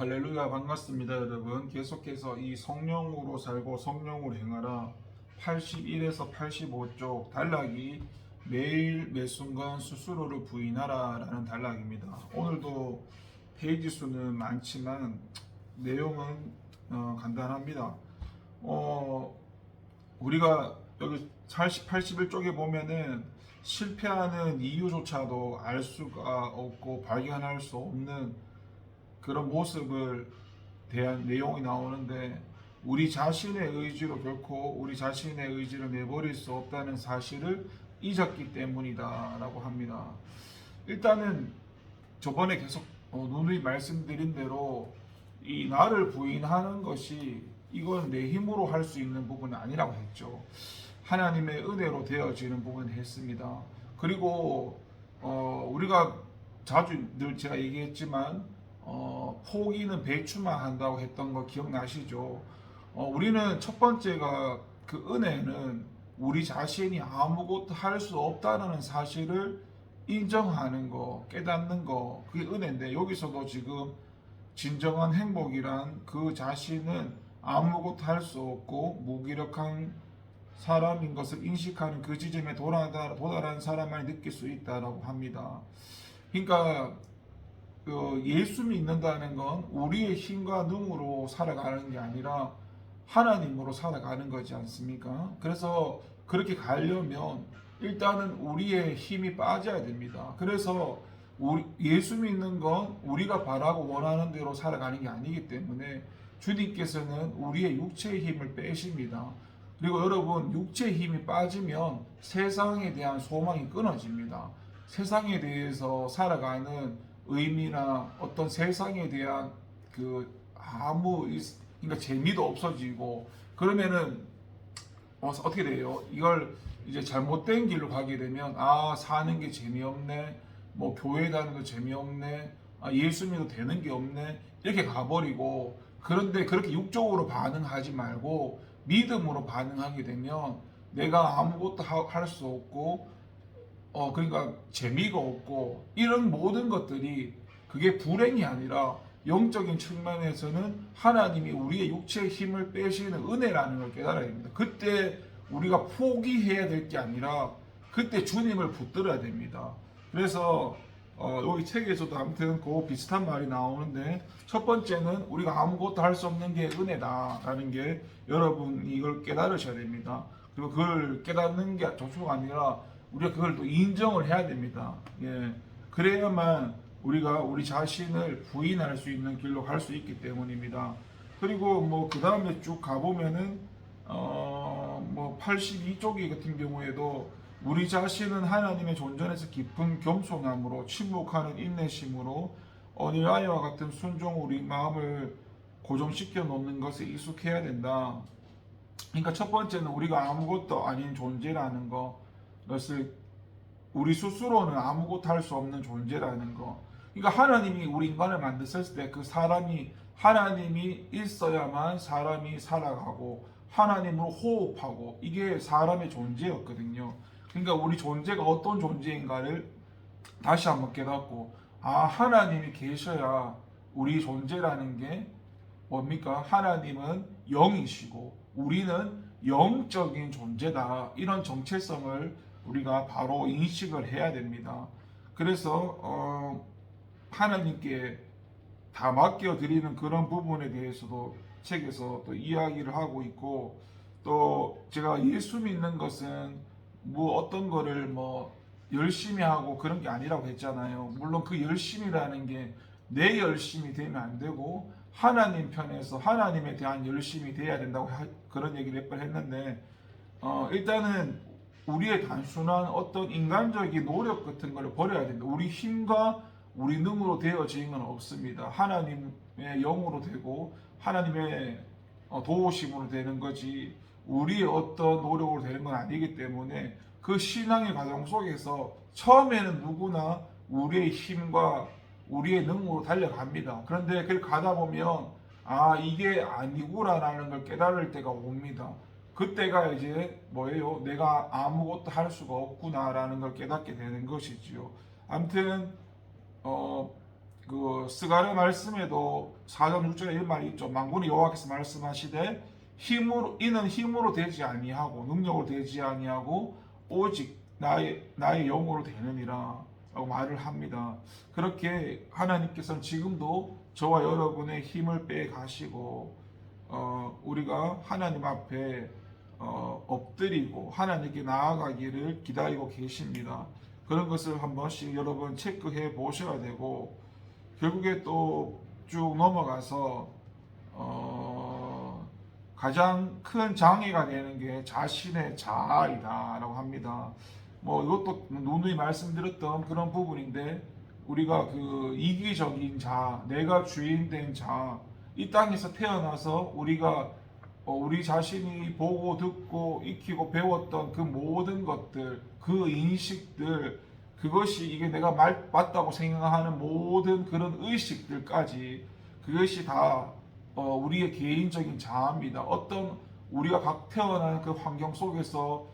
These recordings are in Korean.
할렐루야 반갑습니다 여러분. 계속해서 이 성령으로 살고 성령으로 행하라. 81에서 85쪽 단락이 매일 매 순간 스스로를 부인하라 라는 단락입니다. 오늘도 페이지 수는 많지만 내용은 어, 간단합니다. 어, 우리가 여기 80, 81쪽에 보면은 실패하는 이유조차도 알 수가 없고 발견할 수 없는 그런 모습을 대한 내용이 나오는데 우리 자신의 의지로 결코 우리 자신의 의지를 내버릴 수 없다는 사실을 잊었기 때문이다라고 합니다. 일단은 저번에 계속 어, 누누이 말씀드린 대로 이 나를 부인하는 것이 이건 내 힘으로 할 수 있는 부분은 아니라고 했죠. 하나님의 은혜로 되어지는 부분을 했습니다. 그리고 어, 우리가 자주 늘 제가 얘기했지만 어, 포기는 배추만 한다고 했던 거 기억나시죠? 어, 우리는 첫 번째가 그 은혜는 우리 자신이 아무것도 할 수 없다는 사실을 인정하는 거, 깨닫는 거, 그게 은혜인데 여기서도 지금 진정한 행복이란 그 자신은 아무것도 할 수 없고 무기력한 사람인 것을 인식하는 그 지점에 도달한, 사람만이 느낄 수 있다라고 합니다. 그러니까 그 예수 믿는다는 건 우리의 힘과 능으로 살아가는 게 아니라 하나님으로 살아가는 거지 않습니까? 그래서 그렇게 가려면 일단은 우리의 힘이 빠져야 됩니다. 그래서 우리, 예수 믿는 건 우리가 바라고 원하는 대로 살아가는 게 아니기 때문에 주님께서는 우리의 육체의 힘을 빼십니다. 그리고 여러분 육체의 힘이 빠지면 세상에 대한 소망이 끊어집니다. 세상에 대해서 살아가는 의미나 어떤 세상에 대한 그 아무 그러니까 재미도 없어지고 그러면은 어, 어떻게 돼요? 이걸 이제 잘못된 길로 가게 되면 아 사는 게 재미없네, 뭐 교회 다니는 거 재미없네, 아, 예수 믿어도 되는 게 없네. 이렇게 가버리고 그런데 그렇게 육적으로 반응하지 말고 믿음으로 반응하게 되면 내가 아무것도 할 수 없고 어 그러니까 재미가 없고 이런 모든 것들이 그게 불행이 아니라 영적인 측면에서는 하나님이 우리의 육체의 힘을 빼시는 은혜라는 걸 깨달아야 됩니다. 그때 우리가 포기해야 될 게 아니라 그때 주님을 붙들어야 됩니다. 그래서 어, 여기 책에서도 아무튼 그 비슷한 말이 나오는데 첫 번째는 우리가 아무것도 할 수 없는 게 은혜다라는 게 여러분이 이걸 깨달으셔야 됩니다. 그리고 그걸 깨닫는 게 조초가 아니라 우리가 그걸 또 인정을 해야 됩니다. 예. 그래야만 우리가 우리 자신을 부인할 수 있는 길로 갈 수 있기 때문입니다. 그리고 뭐 그 다음에 쭉 가보면은 어뭐 82쪽이 같은 경우에도 우리 자신은 하나님의 존전에서 깊은 겸손함으로 침묵하는 인내심으로 어린 아이와 같은 순종 우리 마음을 고정시켜 놓는 것에 익숙해야 된다. 그러니까 첫 번째는 우리가 아무것도 아닌 존재라는 거, 것을 우리 스스로는 아무것도 할 수 없는 존재라는 거. 그러니까 하나님이 우리 인간을 만드셨을 때 그 사람이 하나님이 있어야만 사람이 살아가고 하나님으로 호흡하고 이게 사람의 존재였거든요. 그러니까 우리 존재가 어떤 존재인가를 다시 한번 깨닫고 아 하나님이 계셔야 우리 존재라는 게 뭡니까? 하나님은 영이시고 우리는 영적인 존재다. 이런 정체성을 우리가 바로 인식을 해야 됩니다. 그래서 어, 하나님께 다 맡겨 드리는 그런 부분에 대해서도 책에서 또 이야기를 하고 있고 또 제가 예수 믿는 것은 뭐 어떤 거를 뭐 열심히 하고 그런 게 아니라고 했잖아요. 물론 그 열심이라는 게 내 열심이 되면 안 되고 하나님 편에서 하나님에 대한 열심이 돼야 된다고 하, 그런 얘기를 몇 번 했는데 어, 일단은 우리의 단순한 어떤 인간적인 노력 같은 걸 버려야 된다. 우리 힘과 우리 능으로 되어지는 건 없습니다. 하나님의 영으로 되고 하나님의 어, 도우심으로 되는 거지 우리의 어떤 노력으로 되는 건 아니기 때문에 그 신앙의 과정 속에서 처음에는 누구나 우리의 힘과 우리의 능으로 달려갑니다. 그런데 그 가다 보면 아 이게 아니구나라는 걸 깨달을 때가 옵니다. 그때가 이제 뭐예요? 내가 아무것도 할 수가 없구나라는 걸 깨닫게 되는 것이지요. 아무튼 어 그 스가랴 말씀에도 4장 6절에 이런 말이 있죠. 만군의 여호와께서 말씀하시되 힘으로 이는 힘으로 되지 아니하고 능력으로 되지 아니하고 오직 나의 나의 영으로 되느니라 라고 말을 합니다. 그렇게 하나님께서는 지금도 저와 여러분의 힘을 빼 가시고 어, 우리가 하나님 앞에 어, 엎드리고 하나님께 나아가기를 기다리고 계십니다. 그런 것을 한 번씩 여러분 체크해 보셔야 되고 결국에 또 쭉 넘어가서 어, 가장 큰 장애가 되는 게 자신의 자아이다라고 합니다. 뭐 이것도 누누이 말씀드렸던 그런 부분인데 우리가 그 이기적인 자, 내가 주인 된 자, 이 땅에서 태어나서 우리가 어, 우리 자신이 보고 듣고 익히고 배웠던 그 모든 것들, 그 인식들, 그것이 이게 내가 말, 맞다고 생각하는 모든 그런 의식들까지 그것이 다 어, 우리의 개인적인 자아입니다. 어떤 우리가 각 태어난 그 환경 속에서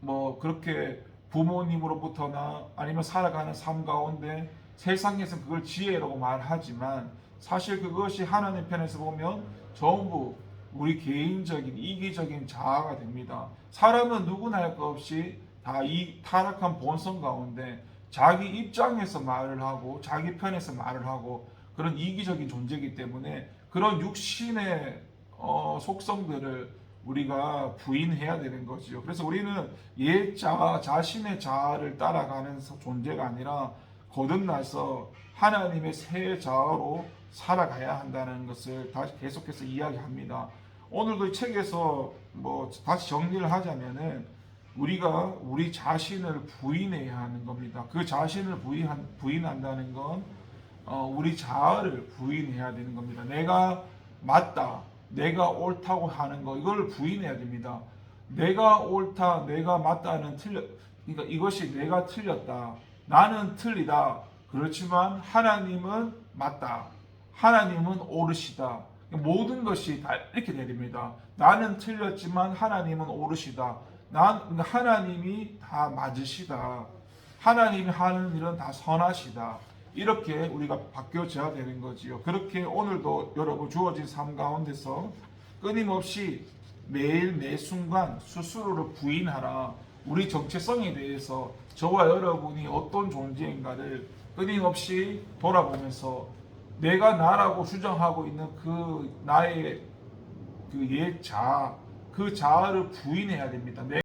뭐 그렇게 부모님으로부터나 아니면 살아가는 삶 가운데 세상에서 그걸 지혜라고 말하지만 사실 그것이 하나님 편에서 보면 전부 우리 개인적인 이기적인 자아가 됩니다. 사람은 누구나 할 것 없이 다 이 타락한 본성 가운데 자기 입장에서 말을 하고 자기 편에서 말을 하고 그런 이기적인 존재이기 때문에 그런 육신의 어, 속성들을 우리가 부인해야 되는 거지요. 그래서 우리는 옛 자아, 자신의 자아를 따라가는 존재가 아니라 거듭나서 하나님의 새 자아로 살아가야 한다는 것을 다시 계속해서 이야기합니다. 오늘도 이 책에서 뭐 다시 정리를 하자면은 우리가 우리 자신을 부인해야 하는 겁니다. 그 자신을 부인한, 부인한다는 건 어, 우리 자아를 부인해야 되는 겁니다. 내가 맞다, 내가 옳다고 하는 거 이걸 부인해야 됩니다. 내가 옳다, 내가 맞다는 틀려, 그러니까 이것이 내가 틀렸다, 나는 틀리다. 그렇지만 하나님은 맞다, 하나님은 옳으시다. 모든 것이 다 이렇게 됩니다. 나는 틀렸지만 하나님은 옳으시다. 난 그러니까 하나님이 다 맞으시다. 하나님이 하는 일은 다 선하시다. 이렇게 우리가 바뀌어져야 되는 거지요. 그렇게 오늘도 여러분 주어진 삶 가운데서 끊임없이 매일 매 순간 스스로를 부인하라. 우리 정체성에 대해서 저와 여러분이 어떤 존재인가를 끊임없이 돌아보면서 내가 나라고 주장하고 있는 그 나의 그 옛 자아, 그 자아를 부인해야 됩니다. 내